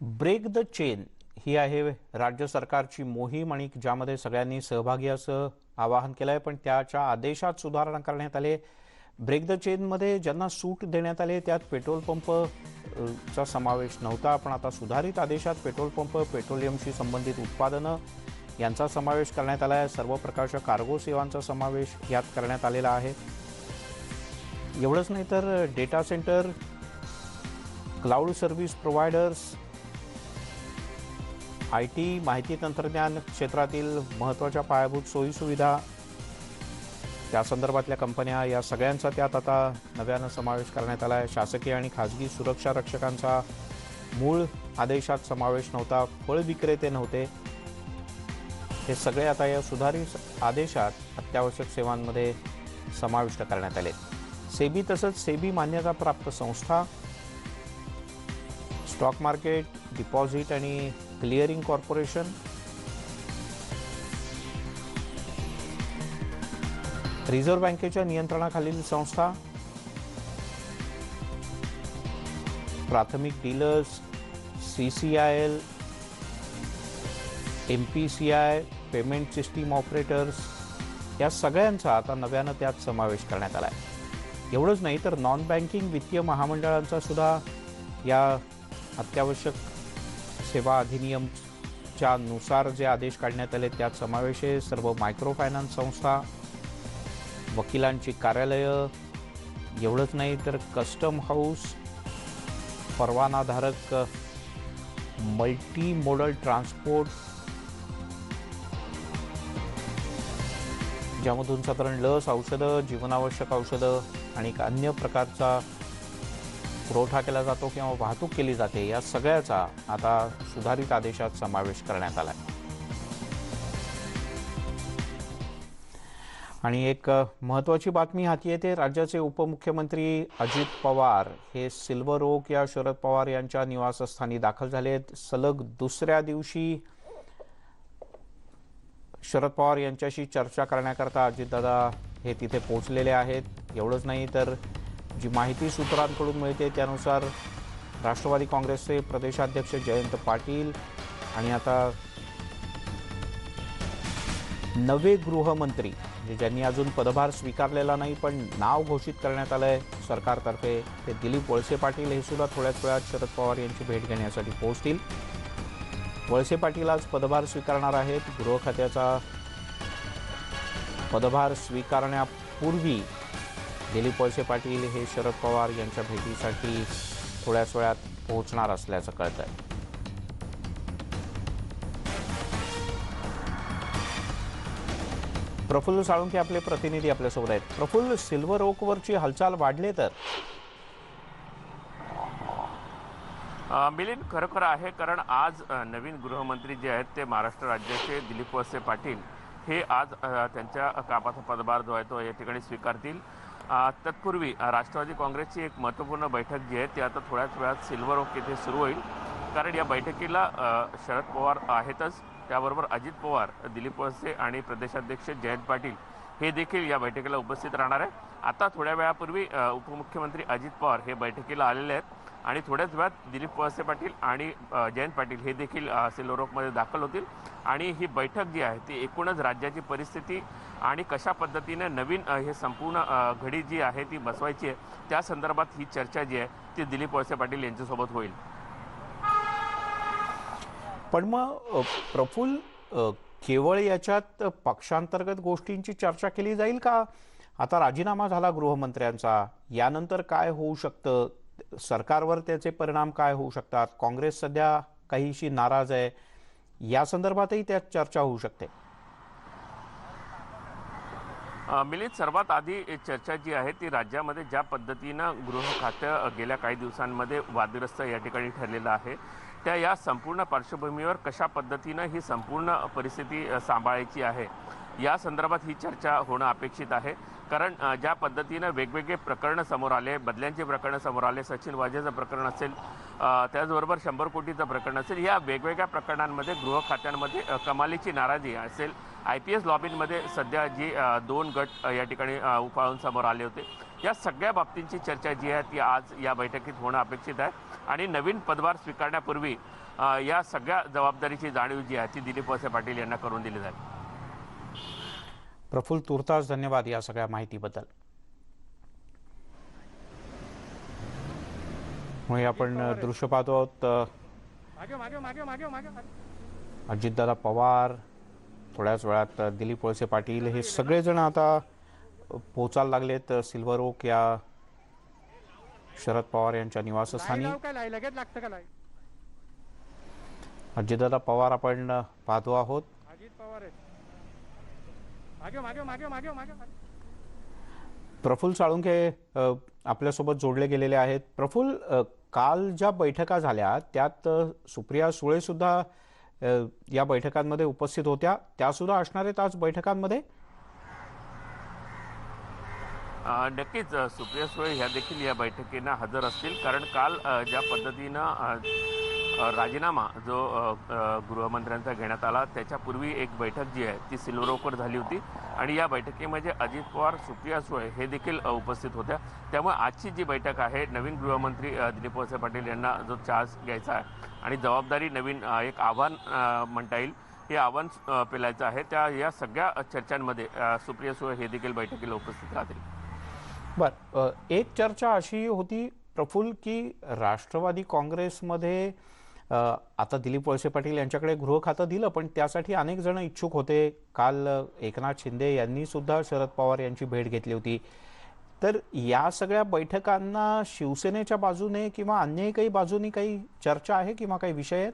Break the chain ही आहे राज्य सरकारची मोहीम आणि ज्यामध्ये सगळ्यांनी सहभागी असं आवाहन केलं आहे पण त्याच्या आदेशात सुधारणा करण्यात आले. ब्रेक द चेनमध्ये ज्यांना सूट देण्यात आले त्यात पेट्रोल पंप चा समावेश नव्हता. पण आता सुधारित आदेशात पेट्रोल पंप पेट्रोलियमशी संबंधित उत्पादनं यांचा समावेश करण्यात आला आहे. सर्व प्रकारच्या कार्गो सेवांचा समावेश यात करण्यात आलेला आहे. एवढंच नाही तर data center cloud service providers I T माहिती तंत्रज्ञान क्षेत्रातील महत्त्वाच्या पायाभूत सोयीसुविधा त्या संदर्भातल्या कंपन्या या सगळ्यांचा त्यात आता नव्यानं समावेश करण्यात आला आहे. शासकीय आणि खाजगी सुरक्षा रक्षकांचा मूळ आदेशात समावेश नव्हता फळ विक्रेते नव्हते. हे सगळे आता या सुधारित आदेशात अत्यावश्यक सेवांमध्ये समाविष्ट करण्यात आले. सेबी तसंच सेबी मान्यताप्राप्त संस्था स्टॉक मार्केट डिपॉझिट आणि क्लिअरिंग कॉर्पोरेशन रिझर्व्ह बँकेच्या नियंत्रणाखालील संस्था. प्राथमिक dealers C C I L M P C I payment system operators या सगळ्यांचा आता नव्यानं त्यात समावेश करण्यात आला आहे एवढंच नाही तर नॉन बँकिंग वित्तीय महामंडळांचा सुद्धा या अत्यावश्यक सेवा अधिनियमच्या नुसार जे आदेश काढण्यात आले त्यात समावेश आहे. सर्व मायक्रो फायनान्स संस्था वकिलांची कार्यालयं एवढंच नाही तर कस्टम हाऊस परवानाधारक मल्टी मोडल ट्रान्सपोर्ट ज्यामधून साधारण लस औषधं जीवनावश्यक औषधं आणि एक अन्य प्रकारचा पुरवठा केला जातो किंवा वाहतूक केली जाते या सगळ्याचा आता सुधारित आदेशात समावेश करण्यात आला आहे आणि एक महत्त्वाची बातमी हाती येते. राज्याचे उपमुख्यमंत्री अजित पवार हे सिल्वर ओक या शरद पवार यांच्या निवासस्थानी दाखल झालेत. सलग दुसऱ्या दिवशी शरद पवार यांच्याशी चर्चा करण्याकरता अजितदादा हे तिथे पोहोचलेले आहेत. एवढंच नाही तर जी माहिती सूत्रांकडून मिळते त्यानुसार राष्ट्रवादी काँग्रेसचे प्रदेशाध्यक्ष जयंत पाटील आणि आता नवे गृहमंत्री म्हणजे ज्यांनी अजून पदभार स्वीकारलेला नाही पण नाव घोषित करण्यात आलं आहे सरकारतर्फे ते दिलीप वळसे पाटील हे सुद्धा थोड्याच वेळात शरद पवार यांची भेट घेण्यासाठी पोहोचतील. वळसे पाटील आज पदभार स्वीकारणार आहेत. गृह खात्याचा पदभार स्वीकारण्यापूर्वी दिलीप वळसे पाटील हे शरद पवार यांच्या भेटीसाठी थोड्याच वेळात पोहोचणार असल्याचं कळत आहे प्रफुल्ल साळुंके आपले प्रतिनिधी आपल्यासोबत आहेत. प्रफुल्ल सिल्वर ओकवरची हालचाल वाढले तर? मिलिंद खरोखर आहे कारण आज नवीन गृहमंत्री जे आहेत ते महाराष्ट्र राज्याचे दिलीप वळसे पाटील हे आज त्यांच्या कामाचा पदभार जो आहे तो या ठिकाणी स्वीकारतील. तत्पूर्वी राष्ट्रवादी काँग्रेसची एक महत्त्वपूर्ण बैठक जी आहे ती आता थोड्याच वेळात सिल्वर ओक येथे सुरू होईल. कारण या बैठकीला शरद पवार आहेतच. त्याबरोबर अजित पवार दिलीप वळसे आणि प्रदेशाध्यक्ष जयंत पाटील हे देखील या बैठकीला उपस्थित राहणार आहे आता थोड्या वेळापूर्वी उपमुख्यमंत्री अजित पवार हे बैठकीला आलेले आहेत. आणि थोड्याच वेळात दिलीप वळसे पाटील आणि जयंत पाटील हे देखील सिलोरोकमध्ये दाखल होतील. आणि ही बैठक जी आहे ती एकूणच राज्याची परिस्थिती आणि कशा पद्धतीने नवीन हे संपूर्ण घडी जी आहे ती बसवायची आहे त्या संदर्भात ही चर्चा जी आहे ती दिलीप वळसे पाटील यांच्यासोबत होईल. पण मग प्रफुल्ल केवळ याच्यात पक्षांतर्गत गोष्टींची चर्चा केली जाईल का? आता राजीनामा झाला गृहमंत्र्यांचा. यानंतर काय होऊ शकतं? सरकारवर त्याचे परिणाम काय होऊ शकतात? काँग्रेस सध्या काहीशी नाराज आहे. या संदर्भातही त्यात चर्चा होऊ शकते. मिलित मिलिंद सर्वात आधी चर्चा जी आहे ती राज्यामध्ये ज्या पद्धतीनं गृह खातं गेल्या काही दिवसांमध्ये वादग्रस्त या ठिकाणी ठरलेलं आहे. त्या या संपूर्ण पार्श्वभूमीवर कशा पद्धतीनं ही संपूर्ण परिस्थिती सांभाळायची आहे? या संदर्भात ही चर्चा होणं अपेक्षित आहे. कारण ज्या पद्धतीनं वेगवेगळे प्रकरणं समोर आले बदल्यांचे प्रकरणं समोर आले सचिन वाजेचं प्रकरण असेल त्याचबरोबर शंभर कोटीचं प्रकरण असेल या वेगवेगळ्या प्रकरणांमध्ये गृह खात्यांमध्ये कमालीची नाराजी असेल. आय पी एस लॉबींमध्ये सध्या जी दोन गट या ठिकाणी उफाळून समोर आले होते. या सगळ्या बाबतींची चर्चा जी आहे ती आज या बैठकीत होणं अपेक्षित आहे. आणि नवीन पदभार स्वीकारण्यापूर्वी या सगळ्या जबाबदारीची जाणीव जी आहे ती दिलीप वळसे पाटील यांना करून दिली जाईल. प्रफुल्ल तुर्तास धन्यवाद या सगळ्या माहितीबद्दल. मुळे आपण दृश्य पाहतो आहोत अजितदादा पवार थोड्याच वेळात दिलीप वळसे पाटील हे सगळेजण आता पोचायला लागलेत सिल्वर ओक या शरद पवार यांच्या निवासस्थानी. अजितदादा पवार आपण पाहतो आहोत. प्रफुल्ल साळुंखे आपल्यासोबत जोडले गेलेले आहेत. प्रफुल्ल अ, काल ज्या बैठका झाल्या त्यात सुप्रिया सुळे सुद्धा या बैठकांमध्ये उपस्थित होत्या. त्या सुद्धा असणार आहेत आज बैठकांमध्ये. नक्कीच सुप्रिया सुळे ह्या देखील या बैठकींना हजर असतील. कारण काल ज्या पद्धतीनं राजीनामा जो गृहमंत्र्यांचा घेण्यात आला त्याच्यापूर्वी एक बैठक जी आहे ती सिल्वरोकर झाली होती. आणि या बैठकीमध्ये अजित पवार सुप्रिया सुळे हे देखील उपस्थित होत्या. त्यामुळे आजची जी बैठक आहे नवीन गृहमंत्री दिलीप वळसे पाटील यांना जो चार्ज घ्यायचा आहे आणि जबाबदारी नवीन एक आव्हान म्हणता येईल हे आव्हान पेलायचं आहे. त्या या सगळ्या चर्चांमध्ये सुप्रिया सुळे हे देखील बैठकीला उपस्थित राहतील. बर एक चर्चा अशी होती प्रफुल्ल की राष्ट्रवादी काँग्रेसमध्ये आता दिलीप वळसे पाटील यांच्याकडे गृह खातं दिलं पण त्यासाठी अनेक जण इच्छुक होते. काल एकनाथ शिंदे यांनी सुद्धा शरद पवार यांची भेट घेतली होती. तर या सगळ्या बैठकांना शिवसेनेच्या बाजूने किंवा अन्यही काही बाजूनी काही चर्चा आहे किंवा काही विषय आहेत?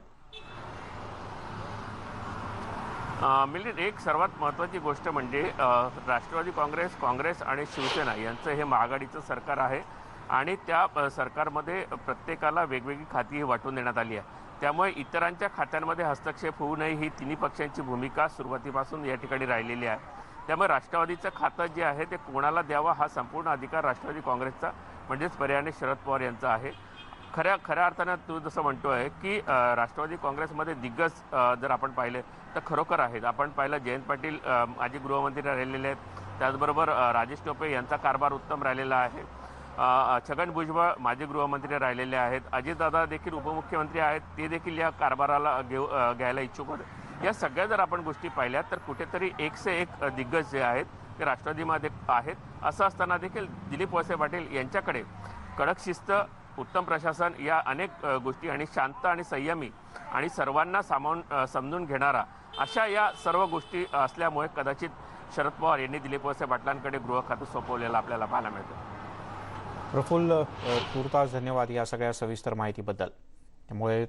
मिलिंद एक सर्वात महत्त्वाची गोष्ट म्हणजे राष्ट्रवादी काँग्रेस काँग्रेस आणि शिवसेना यांचं हे महाआघाडीचं सरकार आहे आणि त्या सरकारमध्ये प्रत्येकाला वेगवेगळी खाती वाटून देण्यात आली आहे. त्यामुळे इतरांच्या खात्यांमध्ये हस्तक्षेप होऊ नये ही तिन्ही पक्षांची भूमिका सुरुवातीपासून या ठिकाणी राहिलेली आहे. त्यामुळे राष्ट्रवादीचं खातं जे आहे ते कोणाला द्यावं हा संपूर्ण अधिकार राष्ट्रवादी काँग्रेसचा म्हणजेच पर्यायाने शरद पवार यांचा आहे. खऱ्या खऱ्या अर्थानं तू जसं म्हणतोय की राष्ट्रवादी काँग्रेसमध्ये दिग्गज जर आपण पाहिले तर खरोखर आहेत. आपण पाहिलं जयंत पाटील माजी गृहमंत्री राहिलेले आहेत. त्याचबरोबर राजेश टोपे यांचा कारभार उत्तम राहिलेला आहे. छगन भुजबळ माजी गृहमंत्री राहिलेले आहेत. अजितदादा देखील उपमुख्यमंत्री आहेत. ते देखील या कारभाराला घेऊ घ्यायला इच्छुक होते. या सगळ्या जर आपण गोष्टी पाहिल्या तर कुठेतरी एक से एक दिग्गज जे आहेत ते राष्ट्रवादीमध्ये आहेत. असं असताना देखील दिलीप वळसे पाटील यांच्याकडे कडक शिस्त उत्तम प्रशासन या अनेक गोष्टी आणि शांत आणि संयमी आणि सर्वांना सामावून समजून घेणारा अशा या सर्व गोष्टी असल्यामुळे कदाचित शरद पवार यांनी दिलीप वळसे पाटलांकडे गृह खातं सोपवलेलं आपल्याला पाहायला मिळतं. प्रफुल्ल अ, तुर्तास धन्यवाद या सगळ्या सविस्तर माहितीबद्दल. त्यामुळे